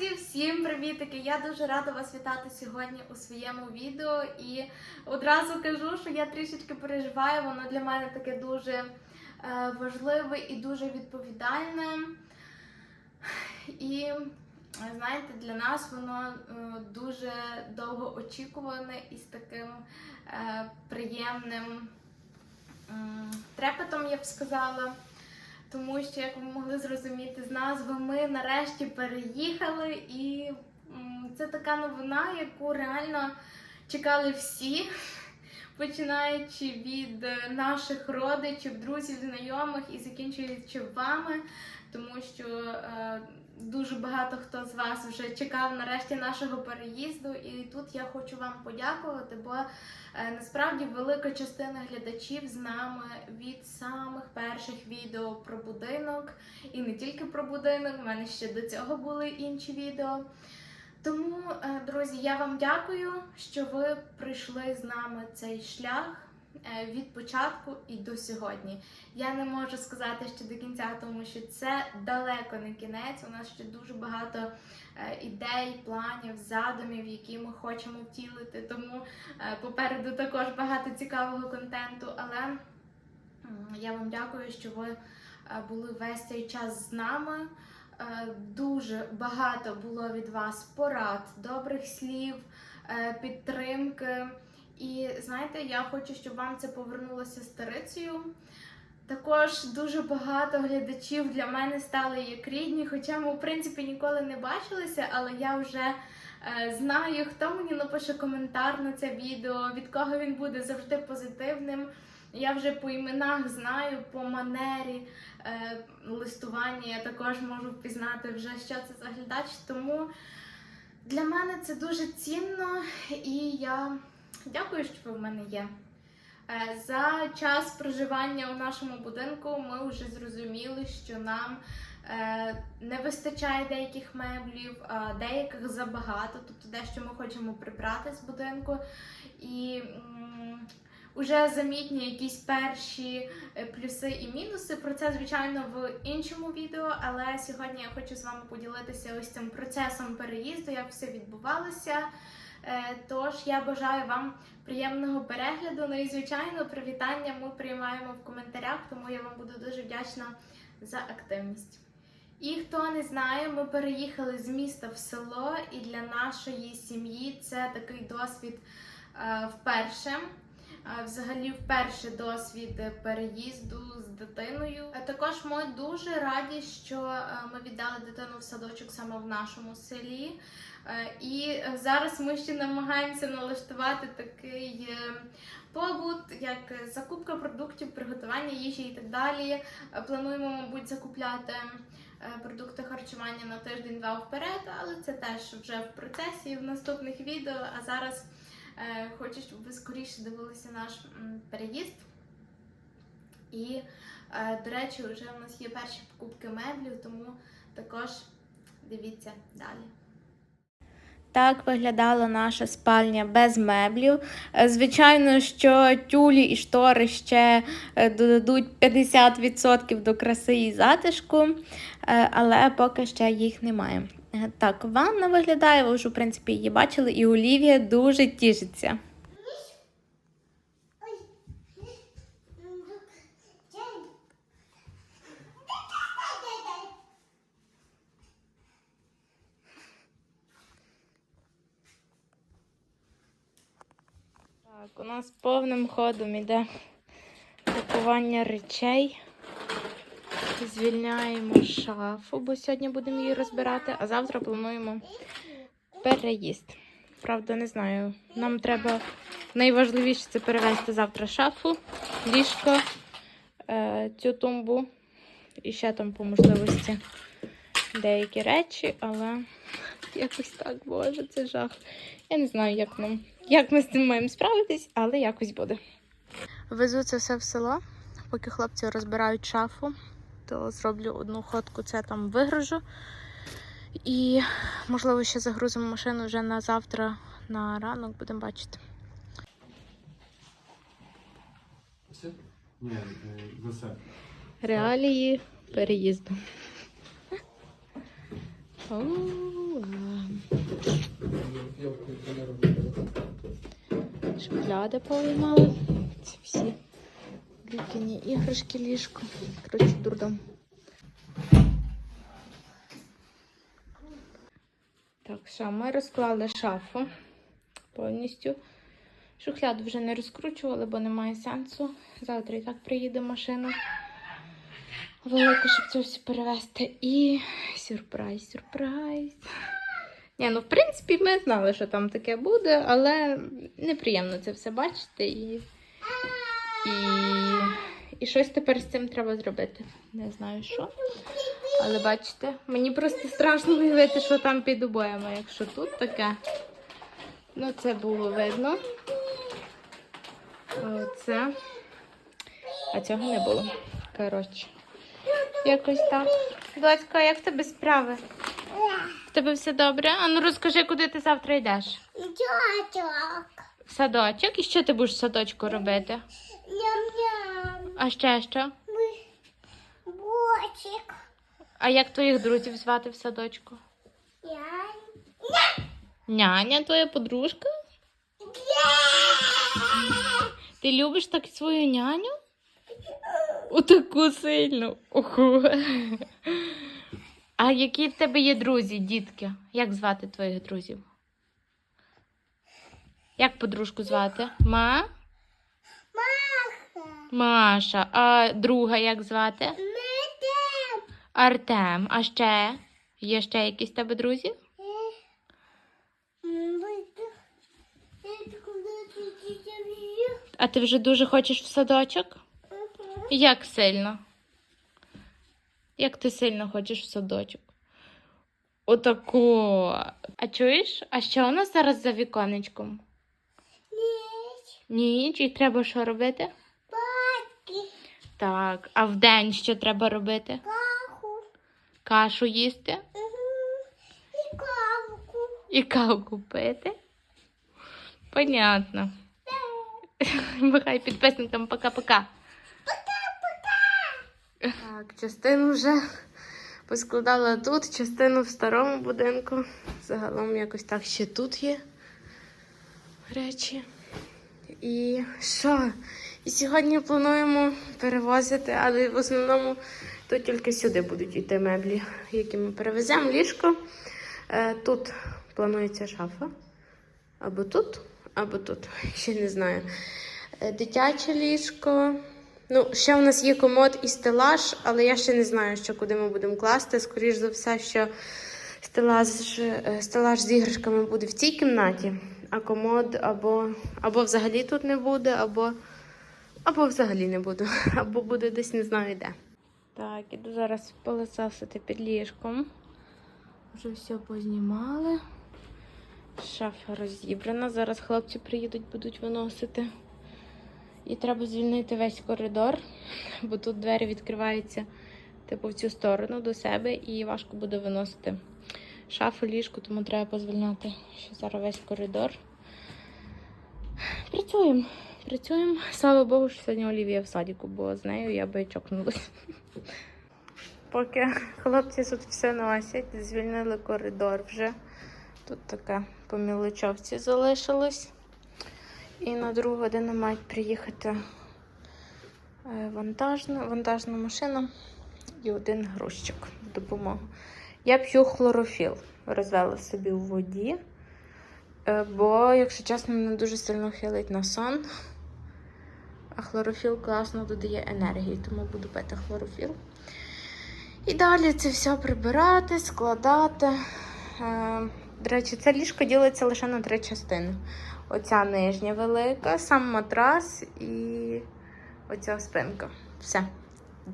Друзі, всім привітики! Я дуже рада вас вітати сьогодні у своєму відео. І одразу кажу, що я трішечки переживаю, воно для мене таке дуже е, важливе і дуже відповідальне. І знаєте, для нас воно е, дуже довго очікуване і з таким е, приємним трепетом, я б сказала. Тому що, як ви могли зрозуміти з назви, ми нарешті переїхали, і це така новина, яку реально чекали всі, починаючи від е, наших родичів, друзів, знайомих і закінчуючи вами, тому що е, дуже багато хто з вас вже чекав нарешті нашого переїзду. І тут я хочу вам подякувати, бо е, насправді велика частина глядачів з нами від самих перших відео про будинок, і не тільки про будинок, в мене ще до цього були інші відео. Тому, е, друзі, я вам дякую, що ви прийшли з нами цей шлях від початку і до сьогодні. Я не можу сказати ще до кінця, тому що це далеко не кінець. У нас ще дуже багато е, ідей, планів, задумів, які ми хочемо втілити. Тому е, попереду також багато цікавого контенту. Але я вам дякую, що ви е, були весь цей час з нами. Е, Дуже багато було від вас порад, добрих слів, е, підтримки. І знаєте, я хочу, щоб вам це повернулося старицею. Також дуже багато глядачів для мене стали як рідні, хоча ми, в принципі, ніколи не бачилися, але я вже е, знаю, хто мені напише коментар на це відео, від кого він буде завжди позитивним. Я вже по іменах знаю, по манері е, листування я також можу впізнати вже, що це за глядач. Тому для мене це дуже цінно і я дякую, що ви в мене є. Е, За час проживання у нашому будинку ми вже зрозуміли, що нам е, не вистачає деяких меблів, деяких забагато, тобто дещо ми хочемо прибрати з будинку. І м, Уже замітні якісь перші е, плюси і мінуси. Про це, звичайно, в іншому відео. Але сьогодні я хочу з вами поділитися ось цим процесом переїзду, як все відбувалося. Е, Тож я бажаю вам приємного перегляду. Ну і звичайно, привітання ми приймаємо в коментарях, тому я вам буду дуже вдячна за активність. І хто не знає, ми переїхали з міста в село, і для нашої сім'ї це такий досвід е, вперше. Взагалі, вперше досвід переїзду з дитиною. Також ми дуже раді, що е, ми віддали дитину в садочок саме в нашому селі. Е, І зараз ми ще намагаємося налаштувати такий е, побут, як закупка продуктів, приготування їжі і так далі. Плануємо, мабуть, закупляти продукти харчування на тиждень-два вперед, але це теж вже в процесі в наступних відео. А зараз хочу, щоб ви скоріше дивилися наш переїзд. І, е, до речі, вже у нас є перші покупки меблів, тому також дивіться далі. Так виглядала наша спальня без меблів. Е, Звичайно, що тюлі і штори ще е, додадуть 50% до краси і затишку, е, але поки ще їх немає. Е, Так, ванна виглядає, ви вже, в принципі, її бачили, і Олівія дуже тішиться. Так, у нас повним ходом іде пакування речей. Звільняємо шафу, бо сьогодні будемо її розбирати, а завтра плануємо переїзд. Правда, не знаю. Нам треба найважливіше це перевезти завтра шафу, ліжко, е, цю тумбу і ще там по можливості деякі речі, але якось так, боже, це жах. Я не знаю, як нам, як ми з цим маємо справитись, але якось буде. Везу це все в село, поки хлопці розбирають шафу, то зроблю одну ходку, це там вигружу. І, можливо, ще загрузимо машину вже на завтра, на ранок, будемо бачити. Ні, е, за все. Реалії переїзду. Шухляди повиймали. Це всі Люкіні іграшки, ліжко. Коротше, дурдом. Так, що, ми розклали шафу повністю. Шухляду вже не розкручували, бо немає сенсу. Завтра і так приїде машина. Велика, щоб це все перевезти. І сюрприз, сюрприз. Ні, ну в принципі, ми знали, що там таке буде, але неприємно це все бачити і. І, і щось тепер з цим треба зробити. Не знаю що. Але бачите, мені просто страшно уявити, що там під обоями. Якщо тут таке. Ну, це було видно. Оце. А цього не було. Коротше. Якось так. Доцька, як в тебе справи? В тебе все добре? А ну розкажи, куди ти завтра йдеш? В садочок? І що ти будеш в садочку робити? Ням-ням. А ще що? Бочик. А як твоїх друзів звати в садочку? Я. Няня, твоя подружка? Ти любиш так свою няню? Отаку сильну. Оху. А які в тебе є друзі, дітки? Як звати твоїх друзів? Як подружку звати? Ма? Маша. А друга як звати? Медем. Артем. А ще? Є ще якісь тебе друзі? А ти вже дуже хочеш в садочок? Як сильно? Як ти сильно хочеш в садочок? Отако. А чуєш? А що у нас зараз за віконечком? Ніч. Ніч, і треба що робити? Так, а вдень що треба робити? Каху. Кашу їсти і каву пити. Понятно. Махай підписникам пока-пока. Так, частину вже поскладала тут, частину в старому будинку. Загалом якось так ще тут є речі. І що? І сьогодні плануємо перевозити, але в основному то тільки сюди будуть йти меблі, які ми перевеземо. Ліжко. Е, Тут планується шафа. Або тут, або тут. Ще не знаю. Е, Дитяче ліжко. Ну, ще у нас є комод і стелаж, але я ще не знаю, що куди ми будемо класти. Скоріш за все, що стелаж, е, стелаж з іграшками буде в цій кімнаті, а комод або, або взагалі тут не буде, або, або взагалі не буде, або буде десь не знаю де. Так, іду зараз полисасити під ліжком. Вже все познімали. Шафа розібрана. Зараз хлопці приїдуть, будуть виносити. І треба звільнити весь коридор, бо тут двері відкриваються типу в цю сторону до себе і важко буде виносити шафу, ліжко, тому треба позвільняти ще зараз весь коридор. Працюємо, працюємо. Слава Богу, що сьогодні Олівія в садіку, бо з нею я би чокнулась. Поки хлопці тут все носять, звільнили коридор вже. Тут таке по мілочовці залишилось. І на другу годину мають приїхати е, вантажна, вантажна машина і один грузчик в допомогу. Я п'ю хлорофіл, розвела собі у воді, е, бо, якщо чесно, мене дуже сильно хилить на сон. А хлорофіл класно додає енергії, тому буду пити хлорофіл. І далі це все прибирати, складати. Е, До речі, це ліжко ділиться лише на три частини. Оця нижня велика, сам матрас і оця спинка. Все.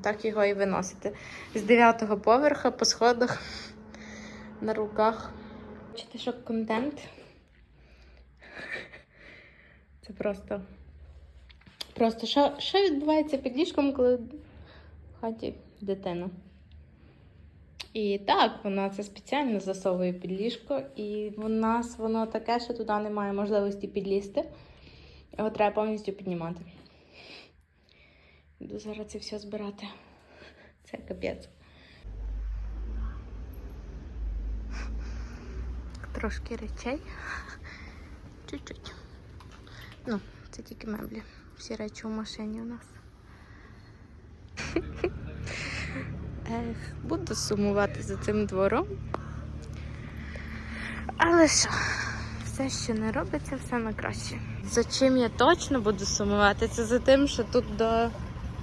Так його і виносити. З дев'ятого поверха по сходах на руках. Бачите, що контент? Це просто. Просто що, що відбувається під ліжком, коли в хаті дитина? І так, вона це спеціально засовує під ліжко, і в нас воно таке, що туди немає можливості підлізти. Його треба повністю піднімати. Буду зараз це все збирати. Це капець. Трошки речей. Чуть-чуть. Ну, це тільки меблі. Всі речі у машині у нас. Ех, буду сумувати за цим двором. Але що, все, що не робиться, все на краще. За чим я точно буду сумувати? Це за тим, що тут до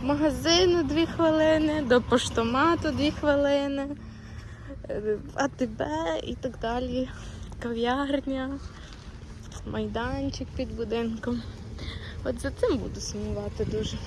магазину дві хвилини, до поштомату дві хвилини, е, АТБ і так далі. Кав'ярня, майданчик під будинком. От за цим буду сумувати дуже.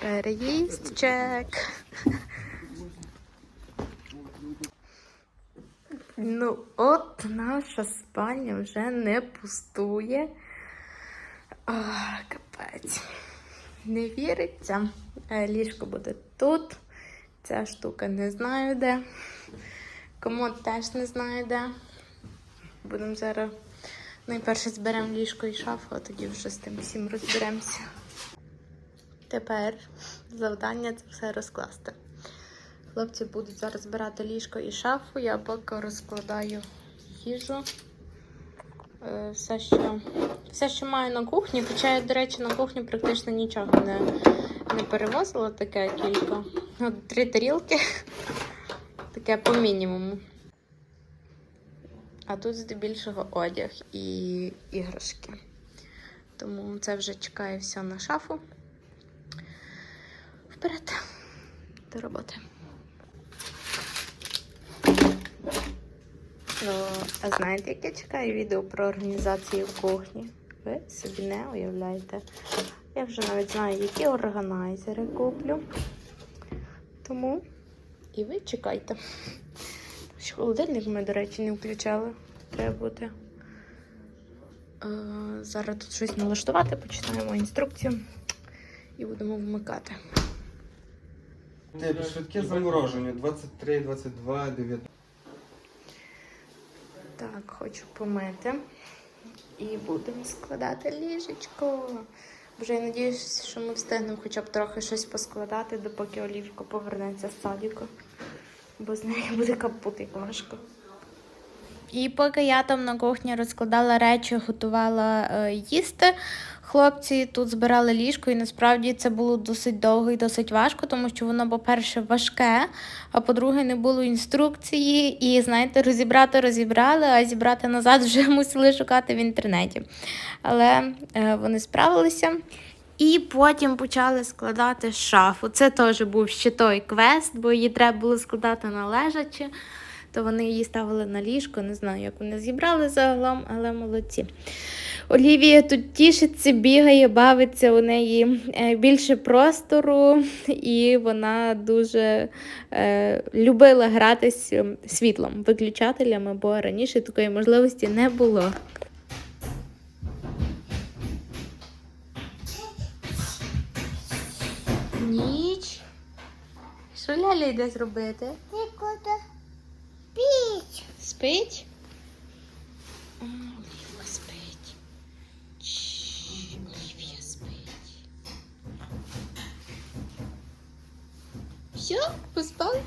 Переїзд от наша спальня вже не пустує. А, капець. Не віриться. Е, Ліжко буде тут. Ця штука не знаю де. Комод теж не знаю де. Будемо зараз найперше зберемо ліжко і шафу, а тоді вже з тим всім розберемося. Тепер завдання це все розкласти. Хлопці будуть зараз збирати ліжко і шафу. Я поки розкладаю їжу. Е, Все, що, все, що маю на кухні, хоча я, до речі, на кухню практично нічого не, не перевозила, таке кілька. От три тарілки. Таке по мінімуму. А тут здебільшого одяг і іграшки. Тому це вже чекає все на шафу. Вперед до роботи. Ну, а знаєте, як я чекаю відео про організацію кухні? Ви собі не уявляєте. Я вже навіть знаю, які органайзери куплю. Тому і ви чекайте. Ще холодильник ми, до речі, не включали. Треба буде. Зараз тут щось налаштувати, почитаємо інструкцію і будемо вмикати. Швидке замороження 23, 22, 9. Хочу помити. І будемо складати ліжечко. Вже я сподіваюся, що ми встигнемо хоча б трохи щось поскладати, допоки Олівка повернеться з садіку. Бо з нею буде капут як важко. І поки я там на кухні розкладала речі, готувала е, їсти, хлопці тут збирали ліжко, і насправді це було досить довго і досить важко, тому що воно, по-перше, важке, а по-друге, не було інструкції. І, знаєте, розібрати розібрали, а зібрати назад вже мусили шукати в інтернеті. Але е, вони справилися. І потім почали складати шафу. Це теж був ще той квест, бо її треба було складати на лежачі. То вони її ставили на ліжко. Не знаю, як вони зібрали загалом, але молодці. Олівія тут тішиться, бігає, бавиться у неї е, більше простору, і вона дуже е, любила гратись світлом, виключателями, бо раніше такої можливості не було. Ніч. Що Ляля йде зробити? Ти? Піч. Спить? О, Олівка спить. Чш, Олівія спить. Все, поспали?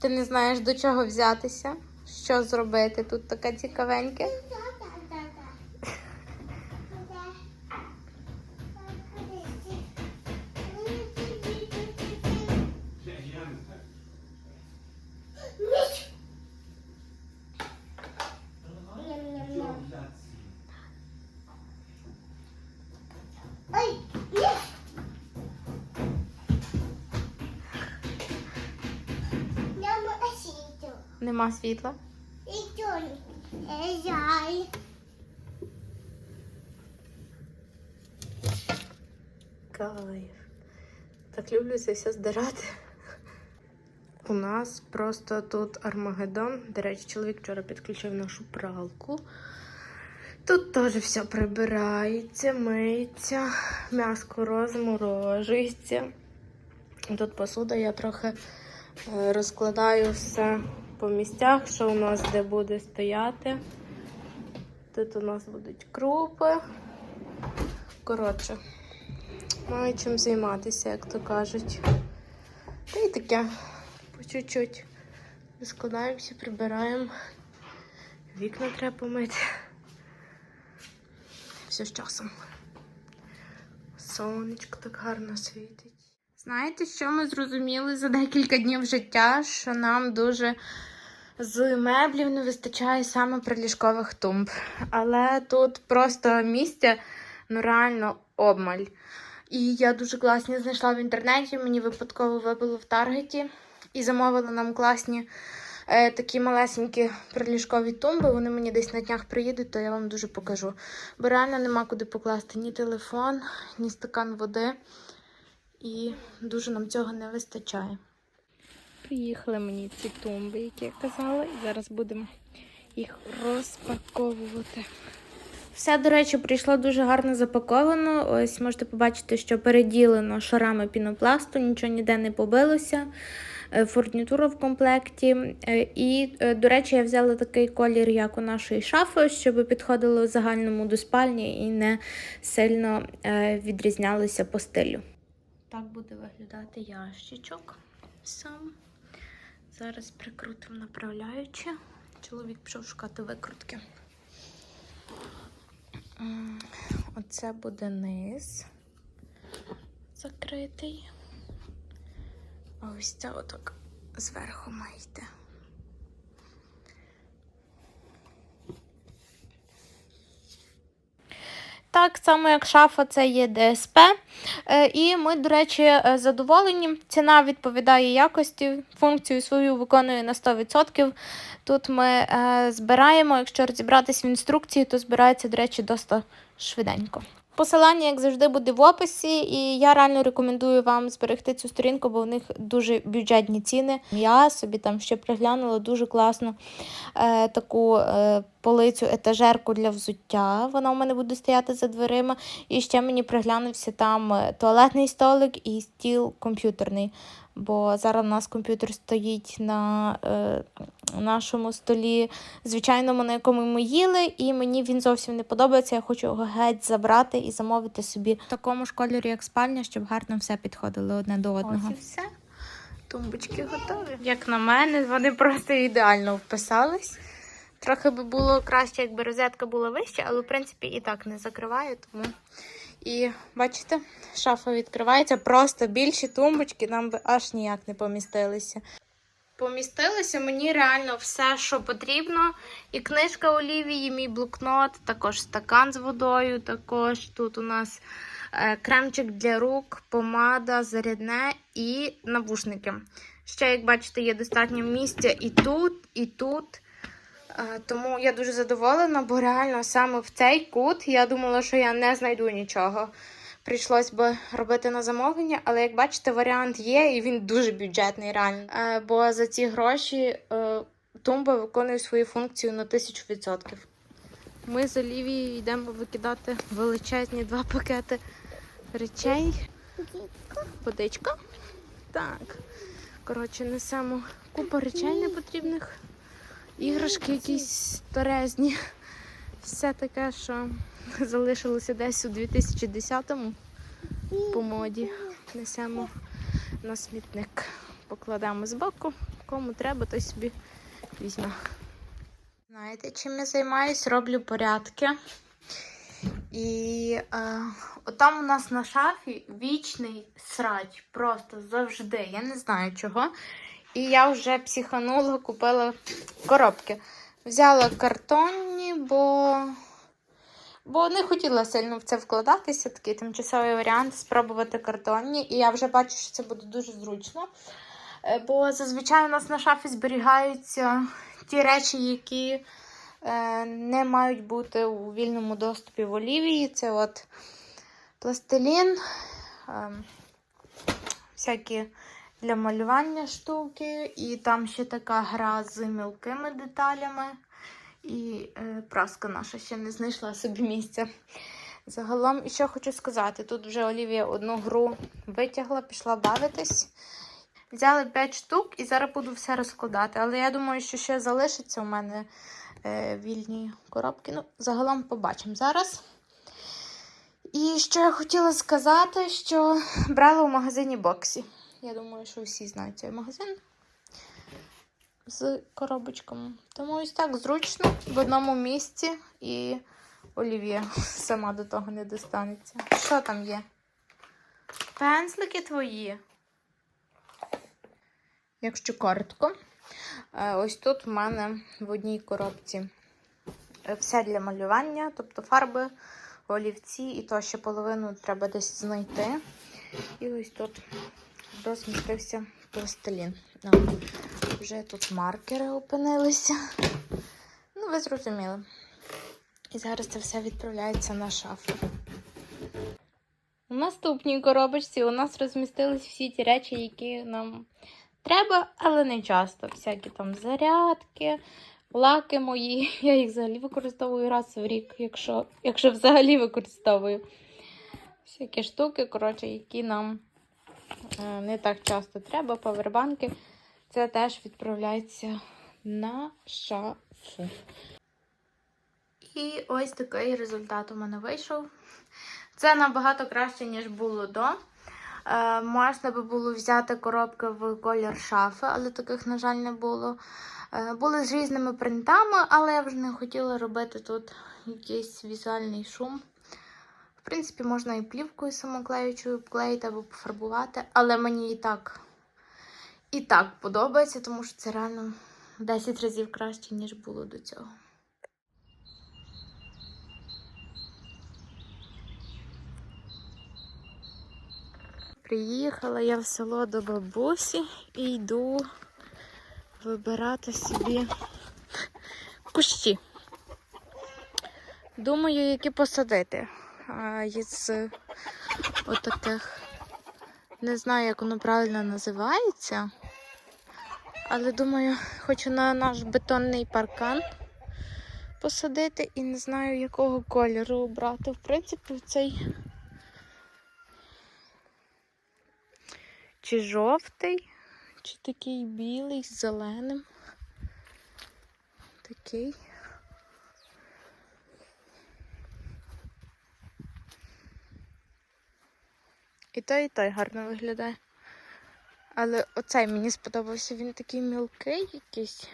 Ти не знаєш до чого взятися? Що зробити? Тут таке цікавеньке. Нема світла. Езай. Кайф. Так люблю це все здирати. У нас просто тут Армагеддон. До речі, чоловік вчора підключив нашу пралку. Тут теж все прибирається, миється, м'яско розморожується. Тут посуда, я трохи е, розкладаю все по місцях, що у нас де буде стояти. Тут у нас будуть крупи. Коротше, маю чим займатися, як то кажуть. Та й таке, по чуть-чуть. Розкладаємося, прибираємо. Вікна треба помити. Все з часом. Сонечко так гарно світить. Знаєте, що ми зрозуміли за декілька днів життя, що нам дуже з меблів не вистачає саме приліжкових тумб. Але тут просто місця ну реально обмаль. І я дуже класні знайшла в інтернеті, мені випадково вибило в Таргеті і замовила нам класні е, такі малесенькі приліжкові тумби. Вони мені десь на днях приїдуть, то я вам дуже покажу. Бо реально нема куди покласти ні телефон, ні стакан води. І дуже нам цього не вистачає. Приїхали мені ці тумби, які я казала, і зараз будемо їх розпаковувати. Все, до речі, прийшло дуже гарно запаковано. Ось можете побачити, що переділено шарами пінопласту, нічого ніде не побилося. Е, Фурнітура в комплекті. Е, І, е, до речі, я взяла такий колір, як у нашої шафи, щоб підходило в загальному до спальні і не сильно відрізнялося по стилю. Так буде виглядати ящичок сам. Зараз прикрутимо направляючи. Чоловік пішов шукати викрутки. Оце буде низ закритий. А ось це отак зверху має йти. Так само, як шафа, це є ДСП. Е, І ми, до речі, е, задоволені. Ціна відповідає якості, функцію свою виконує на 100%. Тут ми е, збираємо, якщо розібратись в інструкції, то збирається, до речі, досить швиденько. Посилання, як завжди, буде в описі, і я реально рекомендую вам зберегти цю сторінку, бо в них дуже бюджетні ціни. Я собі там ще приглянула дуже класну е, таку е, полицю етажерку для взуття. Вона у мене буде стояти за дверима. І ще мені приглянувся там е, туалетний столик і стіл комп'ютерний. Бо зараз у нас комп'ютер стоїть на е, нашому столі, звичайному, на якому ми їли, і мені він зовсім не подобається. Я хочу його геть забрати і замовити собі в такому ж кольорі, як спальня, щоб гарно все підходило одне до одного. Ось і все. Тумбочки готові. Як на мене, вони просто ідеально вписались. Трохи би було краще, якби розетка була вища, але в принципі і так не закриваю, тому. І бачите, шафа відкривається, просто більші тумбочки нам би аж ніяк не помістилися. Помістилося мені реально все, що потрібно. І книжка Олівії, мій блокнот, також стакан з водою, також тут у нас е, кремчик для рук, помада, зарядне і навушники. Ще, як бачите, є достатньо місця і тут, і тут. Тому я дуже задоволена, бо реально саме в цей кут я думала, що я не знайду нічого. Прийшлось би робити на замовлення, але як бачите, варіант є, і він дуже бюджетний, реально. Е, Бо за ці гроші е, тумба виконує свою функцію на 1000%. Ми з Олівією йдемо викидати величезні два пакети речей. Водичка. Так. Коротше, несемо купу речей непотрібних іграшки якісь старезні. Все таке, що залишилося десь у 2010-му по моді. Несемо на смітник. Покладемо збоку. Кому треба, той собі візьме. Знаєте, чим я займаюсь? Роблю порядки. І е, отам у нас на шафі вічний срач. Просто завжди. Я не знаю чого. І я вже психанула, купила коробки. Взяла картонні, бо, бо не хотіла сильно в це вкладатися. Такий тимчасовий варіант спробувати картонні. І я вже бачу, що це буде дуже зручно. Е, Бо зазвичай у нас на шафі зберігаються ті речі, які е, не мають бути у вільному доступі в Олівії. Це от пластилін, е, всякі для малювання штуки, і там ще така гра з мілкими деталями. І е, праска наша ще не знайшла собі місця. Загалом, і що хочу сказати, тут вже Олівія одну гру витягла, пішла бавитись. Взяли 5 штук і зараз буду все розкладати. Але я думаю, що ще залишиться у мене е, вільні коробки. Ну, загалом побачимо зараз. І що я хотіла сказати, що брала у магазині Боксі. Я думаю, що всі знають цей магазин з коробочками. Тому ось так зручно в одному місці і Олівія сама до того не достанеться. Що там є? Пензлики твої. Якщо коротко, е, ось тут в мене в одній коробці е, все для малювання, тобто фарби, олівці, і то ще половину треба десь знайти. І ось тут розмістився пластилін. Ну, вже тут маркери опинилися. Ну, ви зрозуміли. І зараз це все відправляється на шафу. У наступній коробочці у нас розмістились всі ті речі, які нам треба, але не часто. Всякі там зарядки, лаки мої. Я їх взагалі використовую раз в рік, якщо, якщо взагалі використовую. Всякі штуки, коротше, які нам не так часто треба, павербанки. Це теж відправляється на шафу. І ось такий результат у мене вийшов. Це набагато краще, ніж було до. Е, можна би було взяти коробки в колір шафи, але таких, на жаль, не було. Е, були з різними принтами, але я вже не хотіла робити тут якийсь візуальний шум. В принципі, можна і плівкою самоклеючою обклеїти або пофарбувати, але мені і так, і так подобається, тому що це реально 10 разів краще, ніж було до цього. Приїхала я в село до бабусі і йду вибирати собі кущі. Думаю, які посадити. Із отаких, не знаю, як воно правильно називається, але думаю, хочу на наш бетонний паркан посадити і не знаю, якого кольору обрати. В принципі, цей чи жовтий, чи такий білий з зеленим. Такий. І той, і той гарно виглядає. Але оцей мені сподобався, він такий мілкий якийсь.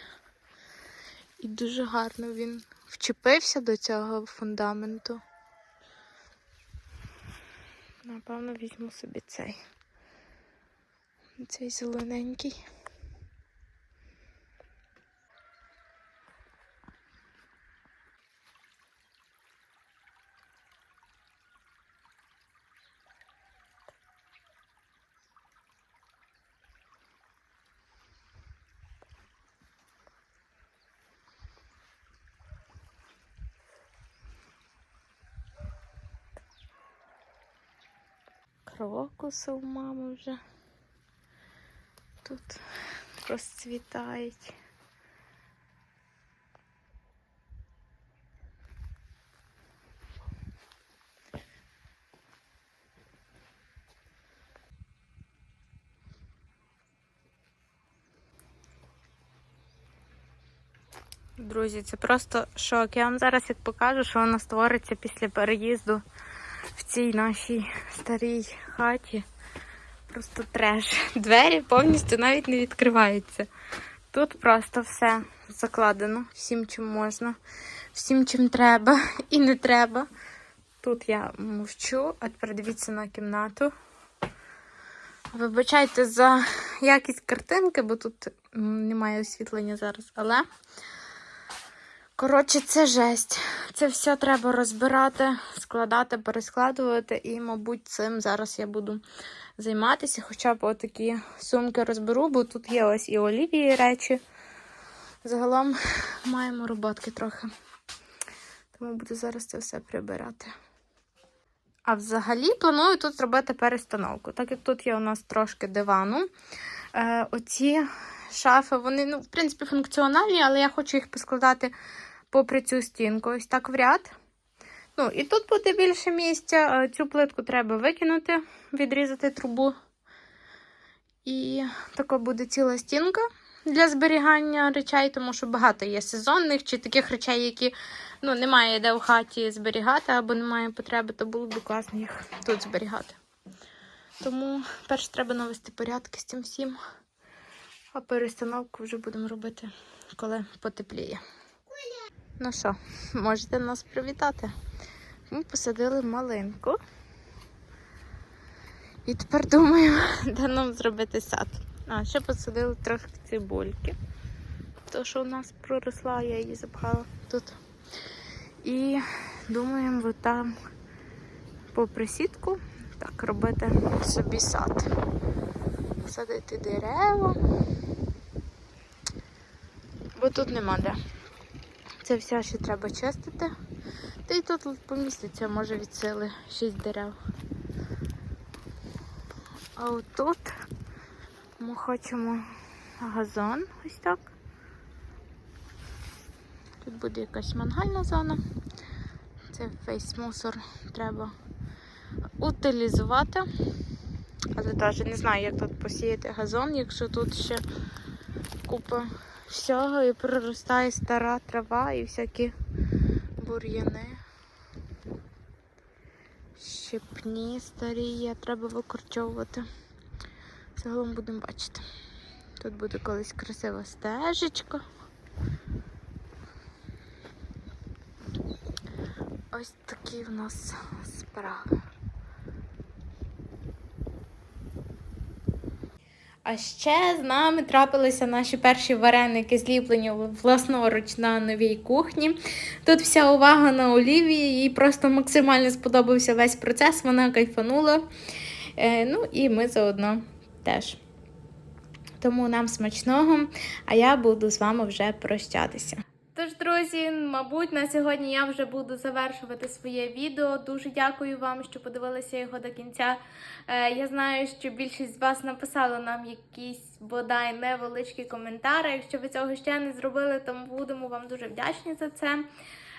І дуже гарно він вчепився до цього фундаменту. Напевно, візьму собі цей. Цей зелененький. Крокуси у мами вже тут розцвітають. Друзі, це просто шок. Я вам зараз як покажу, що воно створиться після переїзду в цій нашій старій хаті. Просто треш. Двері повністю навіть не відкриваються. Тут просто все закладено всім, чим можна, всім, чим треба і не треба. Тут я мовчу, а тепер дивіться на кімнату. Вибачайте за якість картинки, бо тут немає освітлення зараз, але. Коротше, це жесть. Це все треба розбирати, складати, перескладувати, і, мабуть, цим зараз я буду займатися. Хоча б отакі сумки розберу, бо тут є ось і Олівії речі. Загалом маємо роботки трохи. Тому буду зараз це все прибирати. А взагалі планую тут зробити перестановку. Так як тут є у нас трошки дивану, Е, оці шафи, вони, ну, в принципі, функціональні, але я хочу їх поскладати попри цю стінку. Ось так в ряд. Ну, і тут буде більше місця. Е, Цю плитку треба викинути, відрізати трубу. І така буде ціла стінка для зберігання речей, тому що багато є сезонних чи таких речей, які ну, немає де в хаті зберігати або немає потреби, то було б класно їх тут зберігати. Тому перш треба навести порядки з цим всім, а перестановку вже будемо робити, коли потепліє. Ну що, можете нас привітати. Ми посадили малинку. І тепер думаю, де нам зробити сад. А, ще посадили трошки цибульки. То, що у нас проросла, я її запхала тут. І думаємо, там по присідку так робити собі сад. Садити дерева. Бо тут нема де. Це все ще треба чистити. Та й тут поміститься, може, від сили 6 дерев. А отут ми хочемо газон ось так. Тут буде якась мангальна зона. Це весь мусор треба утилізувати. Але теж не знаю, як тут посіяти газон, якщо тут ще купа всього і проростає стара трава і всякі бур'яни. Щепні старі є, треба викорчовувати. Загалом будемо бачити. Тут буде колись красива стежечка. Ось такі в нас справи. А ще з нами трапилися наші перші вареники, зліплені власноруч на новій кухні. Тут вся увага на Олівії, їй просто максимально сподобався весь процес, вона кайфанула. Е, ну і ми заодно теж. Тому нам смачного, а я буду з вами вже прощатися. Тож, друзі, мабуть, на сьогодні я вже буду завершувати своє відео. Дуже дякую вам, що подивилися його до кінця. Е, я знаю, що більшість з вас написали нам якісь бодай невеличкі коментарі. Якщо ви цього ще не зробили, то ми будемо вам дуже вдячні за це.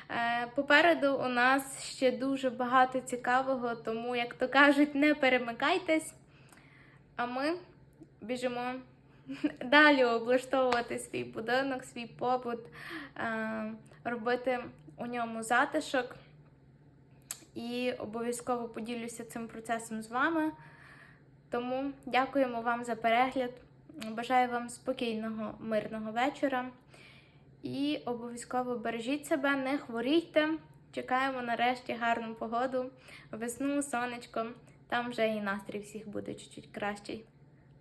Е, Попереду у нас ще дуже багато цікавого, тому, як то кажуть, не перемикайтесь. А ми біжимо далі облаштовувати свій будинок, свій побут, е, робити у ньому затишок. І обов'язково поділюся цим процесом з вами. Тому дякуємо вам за перегляд. Бажаю вам спокійного, мирного вечора. І обов'язково бережіть себе, не хворійте. Чекаємо нарешті гарну погоду, весну, сонечко. Там вже і настрій всіх буде чуть-чуть кращий.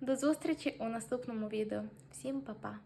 До зустрічі у наступному відео. Всім па-па!